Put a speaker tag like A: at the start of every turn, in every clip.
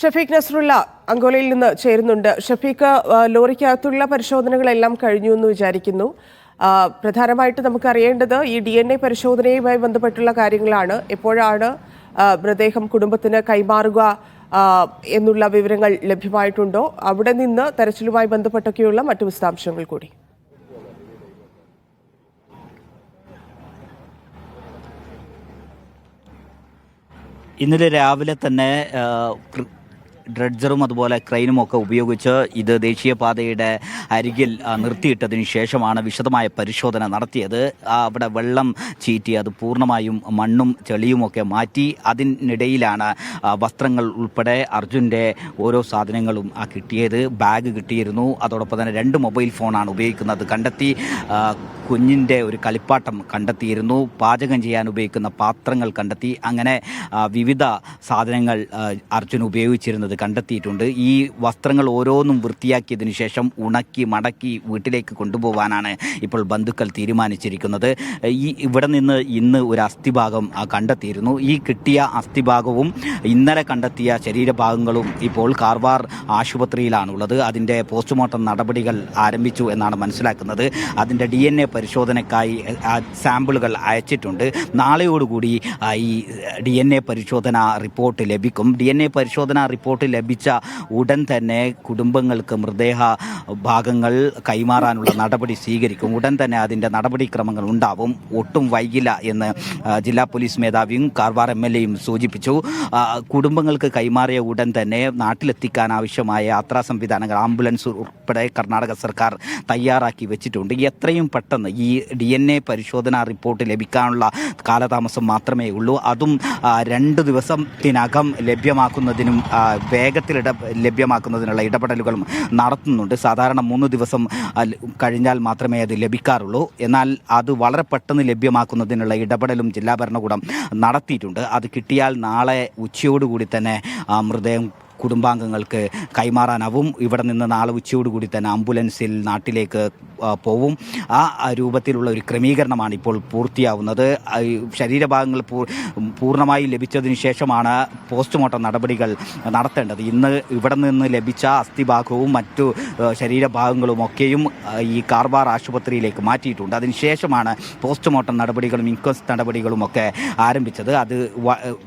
A: ഷഫീഖ് നസറുള്ള അങ്കോലയിൽ നിന്ന് ചേരുന്നുണ്ട്. ഷഫീഖ് ലോറിക്കകത്തുള്ള പരിശോധനകളെല്ലാം കഴിഞ്ഞു എന്ന് വിചാരിക്കുന്നു. പ്രധാനമായിട്ട് നമുക്ക് അറിയേണ്ടത് ഈ ഡി എൻ എ പരിശോധനയുമായി ബന്ധപ്പെട്ടുള്ള കാര്യങ്ങളാണ്. എപ്പോഴാണ് മൃതദേഹം കുടുംബത്തിന് കൈമാറുക എന്നുള്ള വിവരങ്ങൾ ലഭ്യമായിട്ടുണ്ടോ? അവിടെ നിന്ന് തെരച്ചിലുമായി ബന്ധപ്പെട്ടൊക്കെയുള്ള മറ്റു വിശദാംശങ്ങൾ കൂടി.
B: ഇന്നലെ രാവിലെ തന്നെ ഡ്രഡ്ജറും അതുപോലെ ക്രൈനും ഒക്കെ ഉപയോഗിച്ച് ഇത് ദേശീയപാതയുടെ അരികിൽ നിർത്തിയിട്ടതിന് ശേഷമാണ് വിശദമായ പരിശോധന നടത്തിയത്. അവിടെ വെള്ളം ചീറ്റി അത് പൂർണമായും മണ്ണും ചെളിയുമൊക്കെ മാറ്റി അതിനിടയിലാണ് വസ്ത്രങ്ങൾ ഉൾപ്പെടെ അർജുന്റെ ഓരോ സാധനങ്ങളും കിട്ടിയത്. ബാഗ് കിട്ടിയിരുന്നു. അതോടൊപ്പം തന്നെ രണ്ട് മൊബൈൽ ഫോണാണ് ഉപയോഗിക്കുന്നത്. കണ്ടെത്തി കുഞ്ഞിന്റെ ഒരു കളിപ്പാട്ടം കണ്ടെത്തിയിരുന്നു. പാചകം ചെയ്യാൻ ഉപയോഗിക്കുന്ന പാത്രങ്ങൾ കണ്ടെത്തി. അങ്ങനെ വിവിധ സാധനങ്ങൾ അർജുൻ ഉപയോഗിച്ചിരുന്നത് കണ്ടെത്തിയിട്ടുണ്ട്. ഈ വസ്ത്രങ്ങൾ ഓരോന്നും വൃത്തിയാക്കിയതിനു ശേഷം ഉണക്കി മടക്കി വീട്ടിലേക്ക് കൊണ്ടുപോകാനാണ് ഇപ്പോൾ ബന്ധുക്കൾ തീരുമാനിച്ചിരിക്കുന്നത്. ഈ ഇവിടെ നിന്ന് ഇന്ന് ഒരു അസ്ഥിഭാഗം കണ്ടെത്തിയിരുന്നു. ഈ കിട്ടിയ അസ്ഥിഭാഗവും ഇന്നലെ കണ്ടെത്തിയ ശരീരഭാഗങ്ങളും ഇപ്പോൾ കാർവാർ ആശുപത്രിയിലാണുള്ളത്. അതിന്റെ പോസ്റ്റ്മോർട്ടം നടപടികൾ ആരംഭിച്ചു എന്നാണ് മനസ്സിലാക്കുന്നത്. അതിന്റെ ഡി എൻ എ പരിശോധനയ്ക്കായി സാമ്പിളുകൾ അയച്ചിട്ടുണ്ട്. നാളെയോടുകൂടി ഈ ഡി എൻ എ പരിശോധന റിപ്പോർട്ട് ലഭിക്കും. ഡി എൻ എ പരിശോധന റിപ്പോർട്ട് ലഭിച്ച ഉടൻ തന്നെ കുടുംബങ്ങൾക്ക് മൃതദേഹ ഭാഗങ്ങൾ കൈമാറാനുള്ള നടപടി സ്വീകരിക്കും. ഉടൻ തന്നെ അതിന്റെ നടപടിക്രമങ്ങൾ ഉണ്ടാവും. ഒട്ടും വൈകില്ല എന്ന് ജില്ലാ പോലീസ് മേധാവിയും കാർവാർ എം എൽ എയും സൂചിപ്പിച്ചു. കുടുംബങ്ങൾക്ക് കൈമാറിയ ഉടൻ തന്നെ നാട്ടിലെത്തിക്കാൻ ആവശ്യമായ യാത്രാ സംവിധാനങ്ങൾ ആംബുലൻസ് ഉൾപ്പെടെ കർണാടക സർക്കാർ തയ്യാറാക്കി വെച്ചിട്ടുണ്ട്. എത്രയും പെട്ടെന്ന് ഈ ഡി എൻ എ പരിശോധനാ റിപ്പോർട്ട് ലഭിക്കാനുള്ള കാലതാമസം മാത്രമേ ഉള്ളൂ. അതും രണ്ട് ദിവസത്തിനകം ലഭ്യമാക്കുന്നതിനും വേഗത്തിൽ ഇട ലഭ്യമാക്കുന്നതിനുള്ള ഇടപെടലുകളും നടത്തുന്നുണ്ട്. സാധാരണ മൂന്ന് ദിവസം കഴിഞ്ഞാൽ മാത്രമേ അത് ലഭിക്കാറുള്ളൂ. എന്നാൽ അത് വളരെ പെട്ടെന്ന് ലഭ്യമാക്കുന്നതിനുള്ള ഇടപെടലും ജില്ലാ ഭരണകൂടം നടത്തിയിട്ടുണ്ട്. അത് കിട്ടിയാൽ നാളെ ഉച്ചയോടുകൂടി തന്നെ മൃതദേഹം കുടുംബാംഗങ്ങൾക്ക് കൈമാറാനാവും. ഇവിടെ നിന്ന് നാളെ ഉച്ചയോടുകൂടി തന്നെ ആംബുലൻസിൽ നാട്ടിലേക്ക് പോവും. ആ രൂപത്തിലുള്ള ഒരു ക്രമീകരണമാണ് ഇപ്പോൾ പൂർത്തിയാവുന്നത്. ശരീരഭാഗങ്ങൾ പൂർണമായി ലഭിച്ചതിന് ശേഷമാണ് പോസ്റ്റ്മോർട്ടം നടപടികൾ നടത്തേണ്ടത്. ഇന്ന് ഇവിടെ നിന്ന് ലഭിച്ച അസ്ഥിഭാഗവും മറ്റു ശരീരഭാഗങ്ങളും ഒക്കെയും ഈ കാർബാർ ആശുപത്രിയിലേക്ക് മാറ്റിയിട്ടുണ്ട്. അതിനുശേഷമാണ് പോസ്റ്റ്മോർട്ടം നടപടികളും ഇൻക്വസ്റ്റ് നടപടികളും ഒക്കെ ആരംഭിച്ചത്. അത്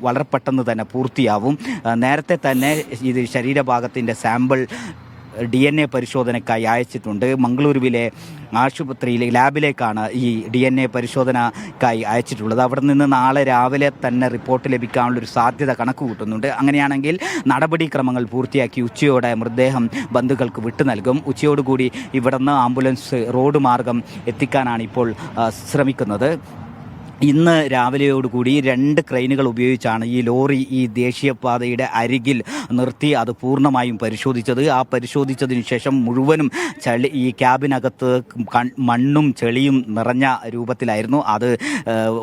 B: വളരെ പെട്ടെന്ന് തന്നെ പൂർത്തിയാവും. നേരത്തെ തന്നെ ഇത് ശരീരഭാഗത്തിന്റെ സാമ്പിൾ ഡി എൻ എ പരിശോധനയ്ക്കായി അയച്ചിട്ടുണ്ട്. മംഗളൂരുവിലെ ആശുപത്രിയിലെ ലാബിലേക്കാണ് ഈ ഡി എൻ എ പരിശോധനയ്ക്കായി അയച്ചിട്ടുള്ളത്. അവിടെ നിന്ന് നാളെ രാവിലെ തന്നെ റിപ്പോർട്ട് ലഭിക്കാനുള്ള ഒരു സാധ്യത കണക്ക് കൂട്ടുന്നുണ്ട്. അങ്ങനെയാണെങ്കിൽ നടപടിക്രമങ്ങൾ പൂർത്തിയാക്കി ഉച്ചയോടെ മൃതദേഹം ബന്ധുക്കൾക്ക് വിട്ടു നൽകും. ഉച്ചയോടുകൂടി ഇവിടുന്ന് ആംബുലൻസ് റോഡ് മാർഗം എത്തിക്കാനാണ് ഇപ്പോൾ ശ്രമിക്കുന്നത്. ഇന്ന് രാവിലെയോടുകൂടി രണ്ട് ക്രെയിനുകൾ ഉപയോഗിച്ചാണ് ഈ ലോറി ഈ ദേശീയപാതയുടെ അരികിൽ നിർത്തി അത് പൂർണമായും പരിശോധിച്ചത്. ആ പരിശോധിച്ചതിന് ശേഷം മുഴുവനും ചളി ഈ ക്യാബിനകത്ത് മണ്ണും ചെളിയും നിറഞ്ഞ രൂപത്തിലായിരുന്നു. അത്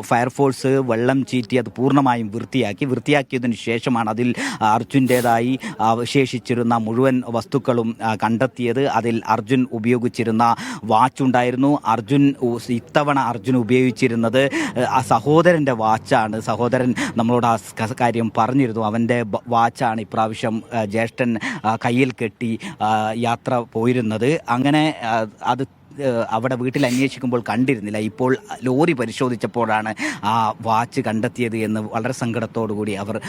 B: ഫയർഫോഴ്സ് വെള്ളം ചീറ്റി അത് പൂർണമായും വൃത്തിയാക്കി. വൃത്തിയാക്കിയതിന് ശേഷമാണ് അതിൽ അർജുന്റേതായി അവശേഷിച്ചിരുന്ന മുഴുവൻ വസ്തുക്കളും കണ്ടെത്തിയത്. അതിൽ അർജുൻ ഉപയോഗിച്ചിരുന്ന വാച്ച് ഉണ്ടായിരുന്നു അർജുൻ ഇത്തവണ അർജുൻ ഉപയോഗിച്ചിരുന്നത് ആ സഹോദരന്റെ വാച്ചാണ്. സഹോദരൻ നമ്മളോട് ആ കാര്യം പറഞ്ഞിരുന്നു. അവന്റെ വാച്ചാണ് ഇപ്രാവശ്യം ജ്യേഷ്ഠൻ കയ്യിൽ കെട്ടി യാത്ര പോയിരുന്നത്. അങ്ങനെ അത് അവിടെ വീട്ടിൽ അന്വേഷിക്കുമ്പോൾ കണ്ടിരുന്നില്ല. ഇപ്പോൾ ലോറി പരിശോധിച്ചപ്പോഴാണ് ആ വാച്ച് കണ്ടെത്തിയത് എന്ന് വളരെ സങ്കടത്തോടു കൂടി അവർ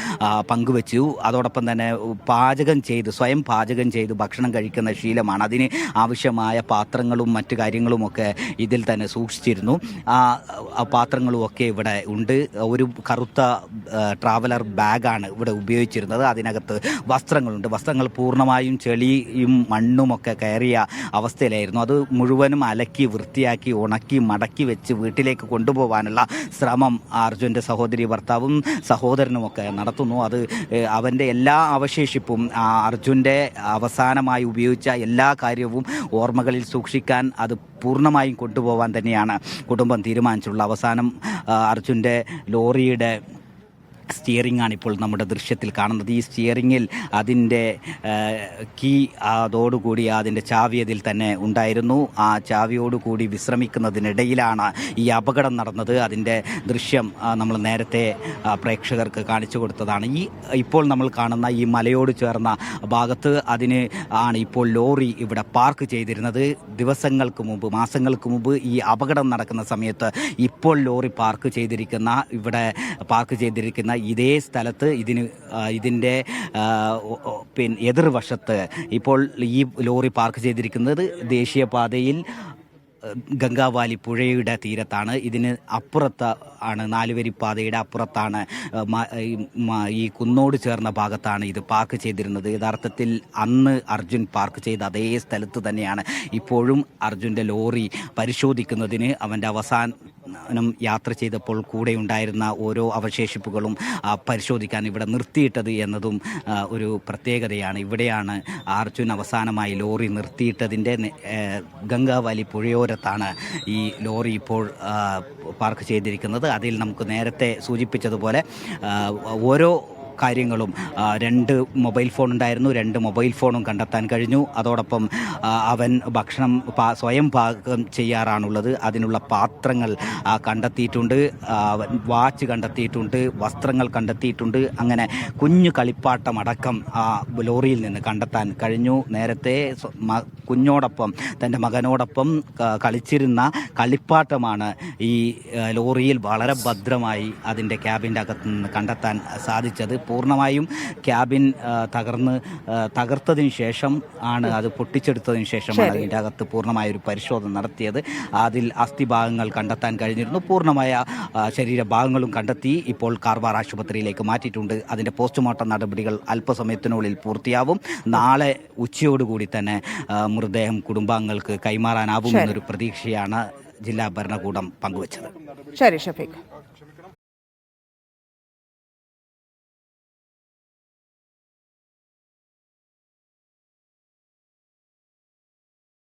B: പങ്കുവച്ചു. അതോടൊപ്പം തന്നെ പാചകം ചെയ്ത് സ്വയം പാചകം ചെയ്ത് ഭക്ഷണം കഴിക്കുന്ന ശീലമാണ്. അതിന് ആവശ്യമായ പാത്രങ്ങളും മറ്റു കാര്യങ്ങളുമൊക്കെ ഇതിൽ തന്നെ സൂക്ഷിച്ചിരുന്നു. ആ പാത്രങ്ങളും ഒക്കെ ഇവിടെ ഉണ്ട്. ഒരു കറുത്ത ട്രാവലർ ബാഗാണ് ഇവിടെ ഉപയോഗിച്ചിരുന്നത്. അതിനകത്ത് വസ്ത്രങ്ങളുണ്ട്. വസ്ത്രങ്ങൾ പൂർണമായും ചെളിയും മണ്ണുമൊക്കെ കയറിയ അവസ്ഥയിലായിരുന്നു. അത് മുഴുവനും അലക്കി വൃത്തിയാക്കി ഉണക്കി മടക്കി വെച്ച് വീട്ടിലേക്ക് കൊണ്ടുപോകാനുള്ള ശ്രമം അർജുന്റെ സഹോദരി ഭർത്താവും സഹോദരനുമൊക്കെ നടത്തുന്നു. അത് അവന്റെ എല്ലാ അവശേഷിപ്പും അർജുന്റെ അവസാനമായി ഉപയോഗിച്ച എല്ലാ കാര്യവും ഓർമ്മകളിൽ സൂക്ഷിക്കാൻ അത് പൂർണമായും കൊണ്ടുപോകാൻ തന്നെയാണ് കുടുംബം തീരുമാനിച്ചിട്ടുള്ളത് അവസാനം അർജുന്റെ ലോറിയുടെ സ്റ്റിയറിംഗ് ആണ് ഇപ്പോൾ നമ്മുടെ ദൃശ്യത്തിൽ കാണുന്നത്. ഈ സ്റ്റിയറിങ്ങിൽ അതിന്റെ കീ അതോടുകൂടി അതിന്റെ ചാവി അതിൽ തന്നെ ഉണ്ടായിരുന്നു. ആ ചാവിയോടുകൂടി വിശ്രമിക്കുന്നതിനിടയിലാണ് ഈ അപകടം നടന്നത്. അതിന്റെ ദൃശ്യം നമ്മൾ നേരത്തെ പ്രേക്ഷകർക്ക് കാണിച്ചു കൊടുത്തതാണ്. ഈ ഇപ്പോൾ നമ്മൾ കാണുന്ന ഈ മലയോട് ചേർന്ന ഭാഗത്ത് അതിന് ആണ് ഇപ്പോൾ ലോറി ഇവിടെ പാർക്ക് ചെയ്തിരുന്നത്. ദിവസങ്ങൾക്ക് മുമ്പ് മാസങ്ങൾക്ക് മുമ്പ് ഈ അപകടം നടക്കുന്ന സമയത്ത് ഇപ്പോൾ ലോറി പാർക്ക് ചെയ്തിരിക്കുന്ന ഇവിടെ പാർക്ക് ചെയ്തിരിക്കുന്ന ഇതേ സ്ഥലത്ത് ഇതിന് ഇതിന്റെ പിന്നെ എതിർവശത്ത് ഇപ്പോൾ ഈ ലോറി പാർക്ക് ചെയ്തിരിക്കുന്നത് ദേശീയപാതയിൽ ഗംഗാവാലി പുഴയുടെ തീരത്താണ്. ഇതിന് അപ്പുറത്ത് ആണ് നാലുവരിപ്പാതയുടെ അപ്പുറത്താണ് ഈ കുന്നോട് ചേർന്ന ഭാഗത്താണ് ഇത് പാർക്ക് ചെയ്തിരുന്നത്. യഥാർത്ഥത്തിൽ അന്ന് അർജുൻ പാർക്ക് ചെയ്ത അതേ സ്ഥലത്ത് തന്നെയാണ്. ഇപ്പോഴും അർജുന്റെ ലോറി പരിശോധിക്കുന്നതിന് അവന്റെ അവസാനം യാത്ര ചെയ്തപ്പോൾ കൂടെ ഉണ്ടായിരുന്ന ഓരോ അവശേഷിപ്പുകളും പരിശോധിക്കാൻ ഇവിടെ നിർത്തിയിട്ടത് എന്നതും ഒരു പ്രത്യേകതയാണ്. ഇവിടെയാണ് ആർജുൻ അവസാനമായി ലോറി നിർത്തിയിട്ടതിന്റെ ഗംഗാവാലി പുഴയോരത്താണ് ഈ ലോറി ഇപ്പോൾ പാർക്ക് ചെയ്തിരിക്കുന്നത്. അതിൽ നമുക്ക് നേരത്തെ സൂചിപ്പിച്ചതുപോലെ ഓരോ കാര്യങ്ങളും രണ്ട് മൊബൈൽ ഫോൺ ഉണ്ടായിരുന്നു രണ്ട് മൊബൈൽ ഫോണും കണ്ടെത്താൻ കഴിഞ്ഞു. അതോടൊപ്പം അവൻ ഭക്ഷണം സ്വയം പാകം ചെയ്യാറാണുള്ളത്. അതിനുള്ള പാത്രങ്ങൾ കണ്ടെത്തിയിട്ടുണ്ട്. വാച്ച് കണ്ടെത്തിയിട്ടുണ്ട് വസ്ത്രങ്ങൾ കണ്ടെത്തിയിട്ടുണ്ട്. അങ്ങനെ കുഞ്ഞു കളിപ്പാട്ടം അടക്കം ആ ലോറിയിൽ നിന്ന് കണ്ടെത്താൻ കഴിഞ്ഞു. നേരത്തെ കുഞ്ഞോടൊപ്പം തന്റെ മകനോടൊപ്പം കളിച്ചിരുന്ന കളിപ്പാട്ടമാണ് ഈ ലോറിയിൽ വളരെ ഭദ്രമായി അതിന്റെ ക്യാബിന്റെ അകത്ത് നിന്ന് കണ്ടെത്താൻ സാധിച്ചത്. പൂർണമായും ക്യാബിൻ തകർന്ന് തകർത്തതിന് ശേഷം ആണ് അത് പൊട്ടിച്ചെടുത്തതിന് ശേഷമാണ് അതിന്റെ അകത്ത് പൂർണമായ ഒരു പരിശോധന നടത്തിയത്. അതിൽ അസ്ഥിഭാഗങ്ങൾ കണ്ടെത്താൻ കഴിഞ്ഞിരുന്നു. പൂർണമായ ശരീരഭാഗങ്ങളും കണ്ടെത്തി ഇപ്പോൾ കാർവാർ ആശുപത്രിയിലേക്ക് മാറ്റിയിട്ടുണ്ട്. അതിന്റെ പോസ്റ്റ്മോർട്ടം നടപടികൾ അല്പസമയത്തിനുള്ളിൽ പൂർത്തിയാവും. നാളെ ഉച്ചയോടുകൂടി തന്നെ മൃതദേഹം കുടുംബാംഗങ്ങൾക്ക് കൈമാറാനാവുമെന്നൊരു പ്രതീക്ഷയാണ് ജില്ലാ ഭരണകൂടം പങ്കുവച്ചത്.
A: ശരി ഷഫീഖ്.